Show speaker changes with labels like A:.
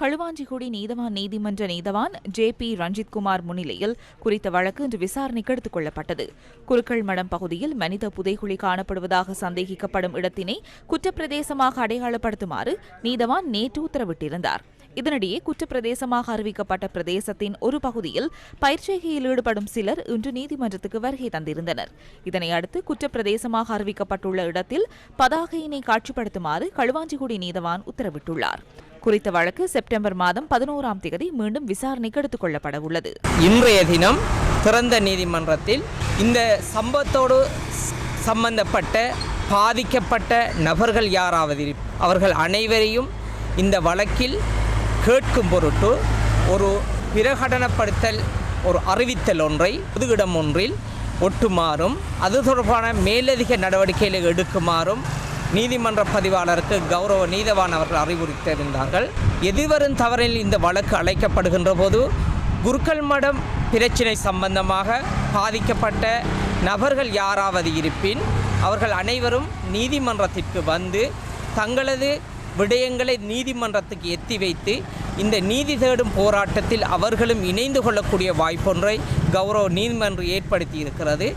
A: களுவாஞ்சிகுடி நீதவான் நீதிமன்ற நீதவான் ஜே பி ரஞ்சித்குமார் முன்னிலையில் குறித்த வழக்கு இன்று விசாரணைக்கு எடுத்துக் கொள்ளப்பட்டது. குருக்கள் மடம் பகுதியில் மனித புதைகுழி காணப்படுவதாக சந்தேகிக்கப்படும் இடத்தினை குற்றப்பிரதேசமாக அடையாளப்படுத்துமாறு நீதவான் நேற்று உத்தரவிட்டிருந்தார். இதனிடையே குற்றப்பிரதேசமாக அறிவிக்கப்பட்ட பிரதேசத்தின் ஒரு பகுதியில் பயிற்சிகையில் ஈடுபடும் சிலர் இன்று நீதிமன்றத்துக்கு வருகை தந்திருந்தனர். இதனை அடுத்து குற்றப்பிரதேசமாக அறிவிக்கப்பட்டுள்ள இடத்தில் பதாகையினை காட்சிப்படுத்துமாறு களுவாஞ்சிகுடி நீதவான் உத்தரவிட்டுள்ளார். குறித்த வழக்கு செப்டம்பர் மாதம் பதினோராம் தேதி மீண்டும் விசாரணைக்கு எடுத்துக் கொள்ளப்பட உள்ளது
B: இன்றைய தினம் திறந்த நீதிமன்றத்தில் இந்த சம்பவத்தோடு சம்பந்தப்பட்ட பாதிக்கப்பட்ட நபர்கள் யாராவது அவர்கள் அனைவரையும் இந்த வழக்கில் கேட்கும் பொருட்டு ஒரு பிரகடனப்படுத்தல் ஒரு அறிவித்தல் ஒன்றை பொதுவிடம் ஒன்றில் ஒட்டுமாறும் அது தொடர்பான மேலதிக நடவடிக்கைகளை எடுக்குமாறும் நீதிமன்ற பதிவாளருக்கு கௌரவ நீதவான் அவர்கள் அறிவுறுத்தியிருந்தார்கள். எதிர்வரும் தவறில் இந்த வழக்கு அழைக்கப்படுகின்ற போது குருக்கள் மடம் பிரச்சினை சம்பந்தமாக பாதிக்கப்பட்ட நபர்கள் யாராவது இருப்பின் அவர்கள் அனைவரும் நீதிமன்றத்திற்கு வந்து தங்களது விடயங்களை நீதிமன்றத்துக்கு எத்தி வைத்து இந்த நீதி தேடும் போராட்டத்தில் அவர்களும் இணைந்து கொள்ளக்கூடிய வாய்ப்பொன்றை கௌரவ நீதிமன்றம் ஏற்படுத்தி இருக்கிறது